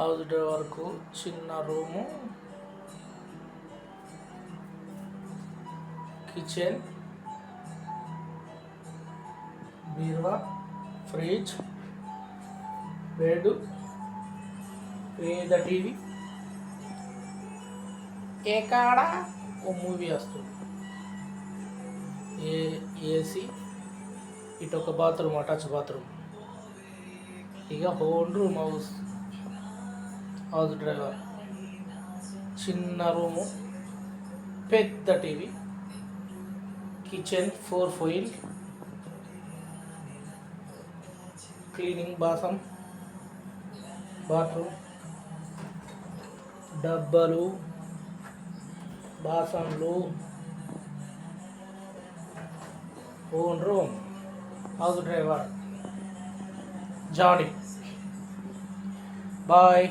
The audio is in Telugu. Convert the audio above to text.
హౌస్ డ్రైవర్కు చిన్న రూము కిచెన్ బీరువా ఫ్రిడ్జ్ బెడ్ పేద టీవీ. ఏకాడ ఓ మూవీ వస్తుంది. ఏ ఏసీ ఇటు ఒక బాత్రూమ్ అటాచ్ బాత్రూమ్. ఇక whole room house. House driver. చిన్న రూము పెద్ద టీవీ కిచెన్ ఫోర్ ఫోయిల్ క్లీనింగ్ బాసం బాత్రూమ్ డబ్బలు బాసన్లు own room house driver Johnny. Bye.